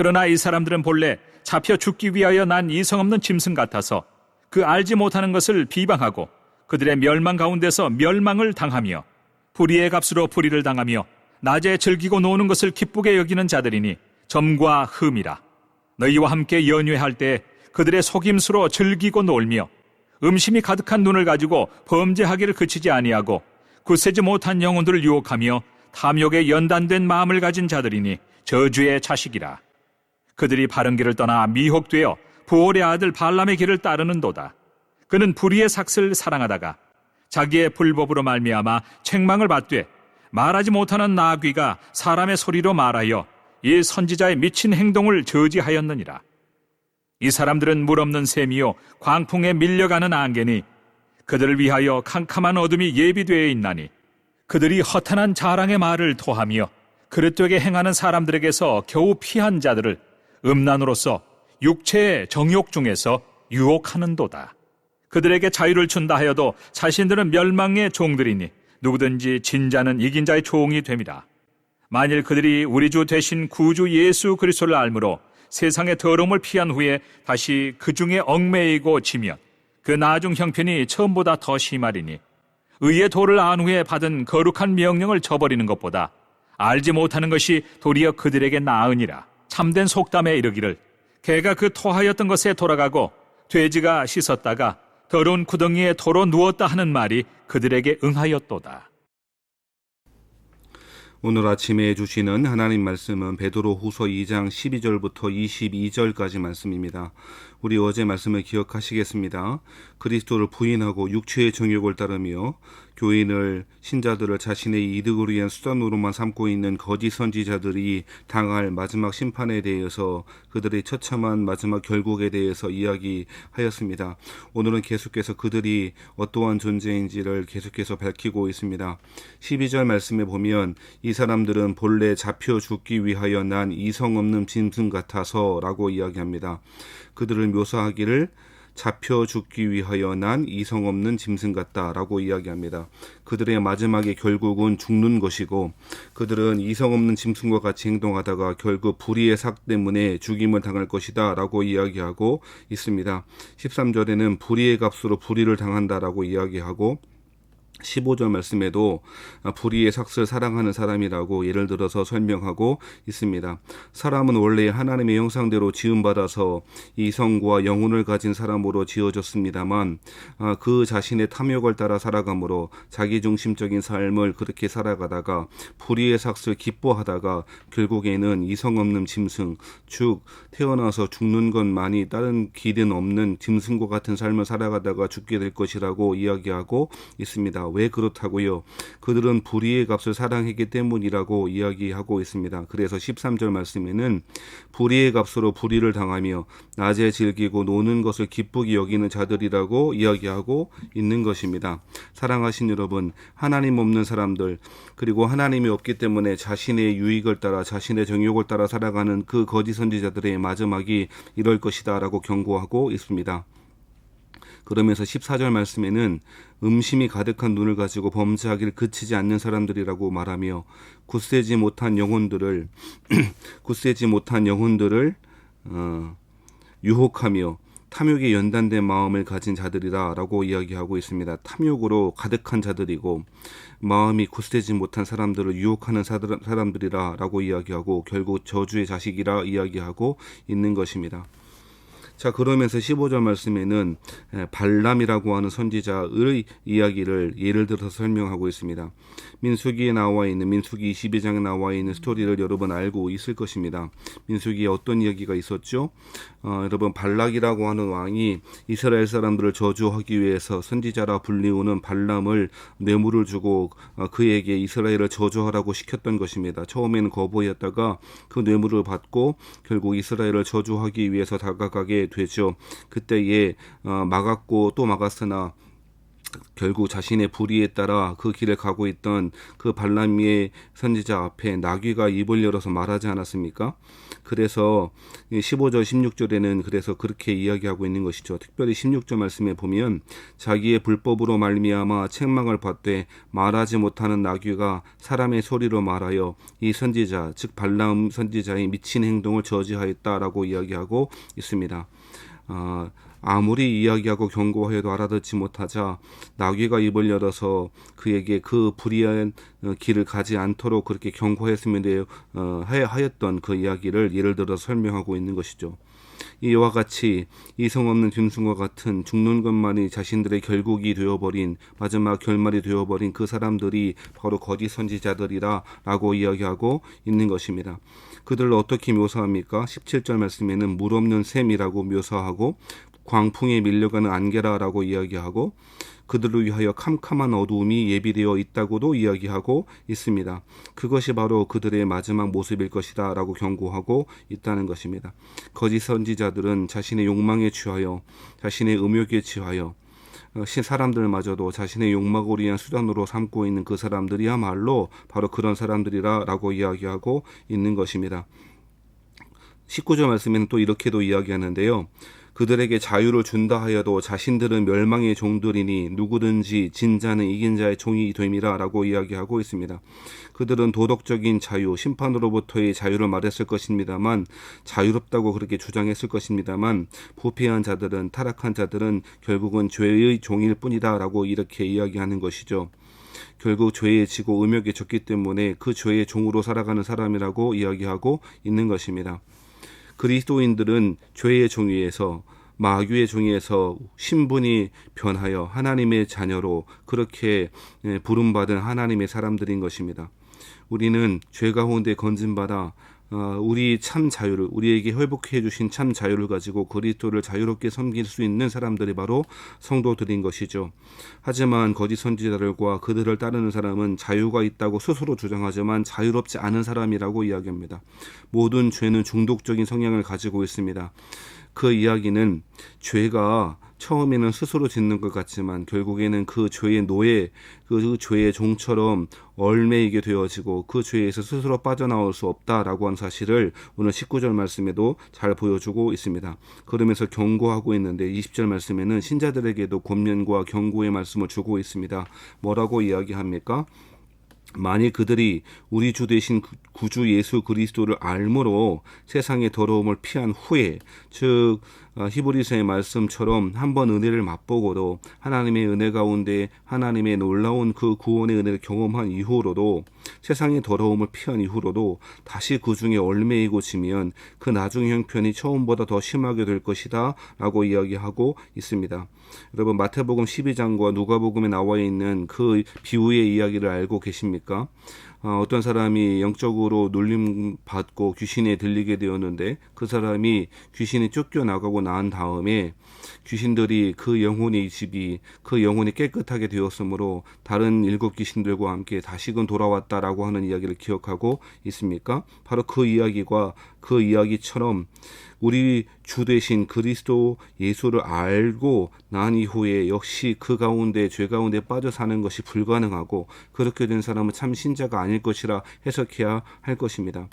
그러나 이 사람들은 본래 잡혀 죽기 위하여 난 이성 없는 짐승 같아서 그 알지 못하는 것을 비방하고 그들의 멸망 가운데서 멸망을 당하며 불의의 값으로 불의를 당하며 낮에 즐기고 노는 것을 기쁘게 여기는 자들이니 점과 흠이라. 너희와 함께 연회할 때 그들의 속임수로 즐기고 놀며 음심이 가득한 눈을 가지고 범죄하기를 그치지 아니하고 굳세지 못한 영혼들을 유혹하며 탐욕에 연단된 마음을 가진 자들이니 저주의 자식이라 그들이 바른 길을 떠나 미혹되어 부올의 아들 발람의 길을 따르는도다 그는 불의의 삭슬 사랑하다가 자기의 불법으로 말미암아 책망을 받되 말하지 못하는 나귀가 사람의 소리로 말하여 이 선지자의 미친 행동을 저지하였느니라. 이 사람들은 물 없는 샘이요 광풍에 밀려가는 안개니 그들을 위하여 캄캄한 어둠이 예비되어 있나니 그들이 허탄한 자랑의 말을 토하며 그릇되게 행하는 사람들에게서 겨우 피한 자들을 음란으로서 육체의 정욕 중에서 유혹하는도다. 그들에게 자유를 준다 하여도 자신들은 멸망의 종들이니 누구든지 진자는 이긴 자의 종이 됩니다. 만일 그들이 우리 주 대신 구주 예수 그리스도를 알므로 세상의 더러움을 피한 후에 다시 그 중에 얽매이고 지면 그 나중 형편이 처음보다 더 심하리니 의의 도를 안 후에 받은 거룩한 명령을 저버리는 것보다 알지 못하는 것이 도리어 그들에게 나으니라 참된 속담에 이르기를 개가 그 토하였던 것에 돌아가고 돼지가 씻었다가 더러운 구덩이에 도로 누웠다 하는 말이 그들에게 응하였도다. 오늘 아침에 주시는 하나님 말씀은 베드로 후서 2장 12절부터 22절까지 말씀입니다. 우리 어제 말씀을 기억하시겠습니다. 그리스도를 부인하고 육체의 정욕을 따르며 교인을 신자들을 자신의 이득을 위한 수단으로만 삼고 있는 거짓 선지자들이 당할 마지막 심판에 대해서 그들의 처참한 마지막 결국에 대해서 이야기하였습니다. 오늘은 계속해서 그들이 어떠한 존재인지를 계속해서 밝히고 있습니다. 12절 말씀에 보면 이 사람들은 본래 잡혀 죽기 위하여 난 이성 없는 짐승 같아서라고 이야기합니다. 그들을 묘사하기를 잡혀 죽기 위하여 난 이성 없는 짐승 같다라고 이야기합니다. 그들의 마지막의 결국은 죽는 것이고 그들은 이성 없는 짐승과 같이 행동하다가 결국 불의의 삭 때문에 죽임을 당할 것이다라고 이야기하고 있습니다. 13절에는 불의의 값으로 불의를 당한다라고 이야기하고 15절 말씀에도 불의의 삭슬 사랑하는 사람이라고 예를 들어서 설명하고 있습니다. 사람은 원래 하나님의 형상대로 지음받아서 이성과 영혼을 가진 사람으로 지어졌습니다만 아, 그 자신의 탐욕을 따라 살아가므로 자기중심적인 삶을 그렇게 살아가다가 불의의 삭슬 기뻐하다가 결국에는 이성 없는 짐승, 즉 태어나서 죽는 것만이 다른 길은 없는 짐승과 같은 삶을 살아가다가 죽게 될 것이라고 이야기하고 있습니다. 왜 그렇다고요? 그들은 불의의 값을 사랑했기 때문이라고 이야기하고 있습니다. 그래서 13절 말씀에는 불의의 값으로 불의를 당하며 낮에 즐기고 노는 것을 기쁘게 여기는 자들이라고 이야기하고 있는 것입니다. 사랑하신 여러분, 하나님 없는 사람들, 그리고 하나님이 없기 때문에 자신의 유익을 따라 자신의 정욕을 따라 살아가는 그 거짓 선지자들의 마지막이 이럴 것이다라고 경고하고 있습니다. 그러면서 14절 말씀에는 음심이 가득한 눈을 가지고 범죄하기를 그치지 않는 사람들이라고 말하며 굳세지 못한 영혼들을 굳세지 못한 영혼들을 어, 유혹하며 탐욕에 연단된 마음을 가진 자들이다라고 이야기하고 있습니다. 탐욕으로 가득한 자들이고 마음이 굳세지 못한 사람들을 유혹하는 사람들이라라고 이야기하고 결국 저주의 자식이라 이야기하고 있는 것입니다. 자, 그러면서 15절 말씀에는 발람이라고 하는 선지자의 이야기를 예를 들어서 설명하고 있습니다. 민수기에 나와 있는 민수기 22장에 나와 있는 스토리를 여러분 알고 있을 것입니다. 민수기에 어떤 이야기가 있었죠? 어, 여러분 발락이라고 하는 왕이 이스라엘 사람들을 저주하기 위해서 선지자라 불리우는 발람을 뇌물을 주고 어, 그에게 이스라엘을 저주하라고 시켰던 것입니다. 처음에는 거부했다가 그 뇌물을 받고 결국 이스라엘을 저주하기 위해서 다가가게 되죠. 그때에 어, 막았고 또 막았으나 결국 자신의 불의에 따라 그 길을 가고 있던 그 발람의 선지자 앞에 나귀가 입을 열어서 말하지 않았습니까? 그래서 15절 16절에는 그래서 그렇게 이야기하고 있는 것이죠. 특별히 16절 말씀에 보면 자기의 불법으로 말미암아 책망을 받되 말하지 못하는 나귀가 사람의 소리로 말하여 이 선지자 즉 발람 선지자의 미친 행동을 저지하였다라고 이야기하고 있습니다. 아, 아무리 이야기하고 경고해도 알아듣지 못하자 나귀가 입을 열어서 그에게 그 불의한 어, 길을 가지 않도록 그렇게 경고했으면 돼 어, 하- 하였던 그 이야기를 예를 들어 설명하고 있는 것이죠. 이와 같이 이성 없는 짐승과 같은 죽는 것만이 자신들의 결국이 되어버린 마지막 결말이 되어버린 그 사람들이 바로 거짓 선지자들이라라고 이야기하고 있는 것입니다. 그들을 어떻게 묘사합니까? 17절 말씀에는 물 없는 샘이라고 묘사하고 광풍에 밀려가는 안개라라고 이야기하고 그들을 위하여 캄캄한 어두움이 예비되어 있다고도 이야기하고 있습니다. 그것이 바로 그들의 마지막 모습일 것이다 라고 경고하고 있다는 것입니다. 거짓 선지자들은 자신의 욕망에 취하여 자신의 음욕에 취하여 어, 시- 사람들마저도 자신의 욕망을 위한 수단으로 삼고 있는 그 사람들이야말로 바로 그런 사람들이라라고 이야기하고 있는 것입니다. 19절 말씀에는 또 이렇게도 이야기하는데요. 그들에게 자유를 준다 하여도 자신들은 멸망의 종들이니 누구든지 진자는 이긴 자의 종이 됨이라 라고 이야기하고 있습니다. 그들은 도덕적인 자유, 심판으로부터의 자유를 말했을 것입니다만 자유롭다고 그렇게 주장했을 것입니다만 부패한 자들은 타락한 자들은 결국은 죄의 종일 뿐이다 라고 이렇게 이야기하는 것이죠. 결국 죄에 지고 음욕에 졌기 때문에 그 죄의 종으로 살아가는 사람이라고 이야기하고 있는 것입니다. 그리스도인들은 죄의 종위에서 마귀의 종위에서 신분이 변하여 하나님의 자녀로 그렇게 예, 부름받은 하나님의 사람들인 것입니다. 우리는 죄 가운데 건진받아 어, 우리 참 자유를 우리에게 회복해 주신 참 자유를 가지고 그리스도를 자유롭게 섬길 수 있는 사람들이 바로 성도들인 것이죠. 하지만 거짓 선지자들과 그들을 따르는 사람은 자유가 있다고 스스로 주장하지만 자유롭지 않은 사람이라고 이야기합니다. 모든 죄는 중독적인 성향을 가지고 있습니다. 그 이야기는 죄가 처음에는 스스로 짓는 것 같지만 결국에는 그 죄의 노예, 그 죄의 종처럼 얼매이게 되어지고 그 죄에서 스스로 빠져나올 수 없다라고 하는 사실을 오늘 19절 말씀에도 잘 보여주고 있습니다. 그러면서 경고하고 있는데 20절 말씀에는 신자들에게도 권면과 경고의 말씀을 주고 있습니다. 뭐라고 이야기합니까? 만일 그들이 우리 주 구- 구주 예수 그리스도를 알므로 세상의 더러움을 피한 후에 즉 어, 히브리서의 말씀처럼 한번 은혜를 맛보고도 하나님의 은혜 가운데 하나님의 놀라운 그 구원의 은혜를 경험한 이후로도 세상의 더러움을 피한 이후로도 다시 그 중에 얼매이고 지면 그 나중 형편이 처음보다 더 심하게 될 것이다 라고 이야기하고 있습니다. 여러분 마태복음 12장과 누가복음에 나와 있는 그 비유의 이야기를 알고 계십니까? 어, 어떤 사람이 영적으로 놀림 받고 귀신에 들리게 되었는데 그 사람이 귀신이 쫓겨나가고 난 다음에 귀신들이 그 영혼의 집이 그 영혼이 깨끗하게 되었으므로 다른 일곱 귀신들과 함께 다시금 돌아왔다라고 하는 이야기를 기억하고 있습니까? 바로 그 이야기가 그 이야기처럼 우리 주 대신 그리스도 예수를 알고 난 이후에 역시 그 가운데 죄 가운데 빠져 사는 것이 불가능하고 그렇게 된 사람은 참 신자가 아닐 것이라 해석해야 할 것입니다.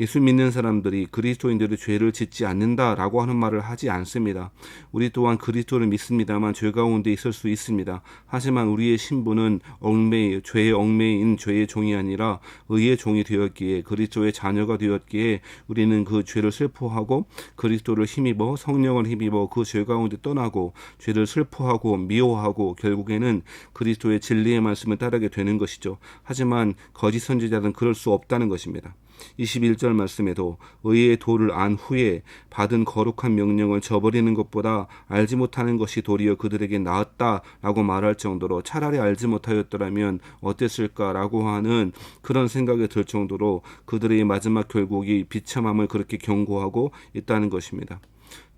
예수 믿는 사람들이 그리스도인들이 죄를 짓지 않는다라고 하는 말을 하지 않습니다. 우리 또한 그리스도를 믿습니다만 죄 가운데 있을 수 있습니다. 하지만 우리의 신분은 얽매 죄의 얽매인 죄의 종이 아니라 의의 종이 되었기에 그리스도의 자녀가 되었기에 우리는 그 죄를 슬퍼하고 그리스도를 힘입어 성령을 힘입어 그 죄 가운데 떠나고 죄를 슬퍼하고 미워하고 결국에는 그리스도의 진리의 말씀을 따르게 되는 것이죠. 하지만 거짓 선지자는 그럴 수 없다는 것입니다. 21절 말씀에도 의의 도를 안 후에 받은 거룩한 명령을 저버리는 것보다 알지 못하는 것이 도리어 그들에게 나았다라고 말할 정도로 차라리 알지 못하였더라면 어땠을까라고 하는 그런 생각이 들 정도로 그들의 마지막 결국이 비참함을 그렇게 경고하고 있다는 것입니다.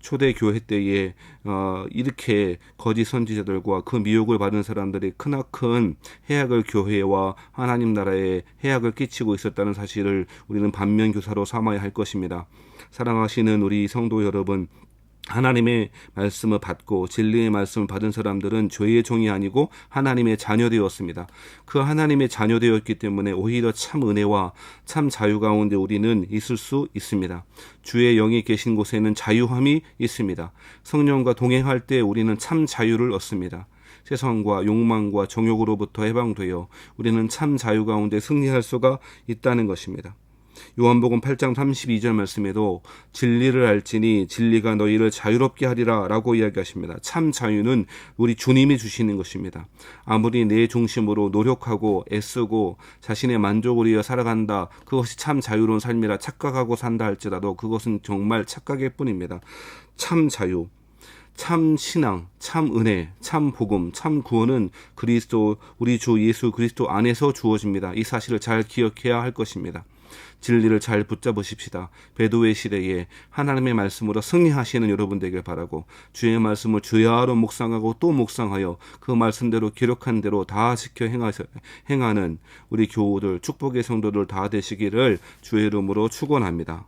초대 교회 때에 어, 이렇게 거짓 선지자들과 그 미혹을 받은 사람들이 크나큰 해악을 교회와 하나님 나라에 해악을 끼치고 있었다는 사실을 우리는 반면 교사로 삼아야 할 것입니다. 사랑하시는 우리 성도 여러분, 하나님의 말씀을 받고 진리의 말씀을 받은 사람들은 죄의 종이 아니고 하나님의 자녀되었습니다. 그 하나님의 자녀되었기 때문에 오히려 참 은혜와 참 자유 가운데 우리는 있을 수 있습니다. 주의 영이 계신 곳에는 자유함이 있습니다. 성령과 동행할 때 우리는 참 자유를 얻습니다. 세상과 욕망과 정욕으로부터 해방되어 우리는 참 자유 가운데 승리할 수가 있다는 것입니다. 요한복음 8장 32절 말씀에도 진리를 알지니 진리가 너희를 자유롭게 하리라 라고 이야기하십니다. 참 자유는 우리 주님이 주시는 것입니다. 아무리 내 중심으로 노력하고 애쓰고 자신의 만족을 위해 살아간다. 그것이 참 자유로운 삶이라 착각하고 산다 할지라도 그것은 정말 착각일 뿐입니다. 참 자유. 참 신앙, 참 은혜, 참 복음, 참 구원은 그리스도 우리 주 예수 그리스도 안에서 주어집니다. 이 사실을 잘 기억해야 할 것입니다. 진리를 잘 붙잡으십시다. 배도의 시대에 하나님의 말씀으로 승리하시는 여러분 되길 바라고 주의 말씀을 주야로 묵상하고 또 묵상하여 그 말씀대로 기록한 대로 다 지켜 행하서, 행하는 우리 교우들 축복의 성도들 다 되시기를 주의 이름으로 축원합니다.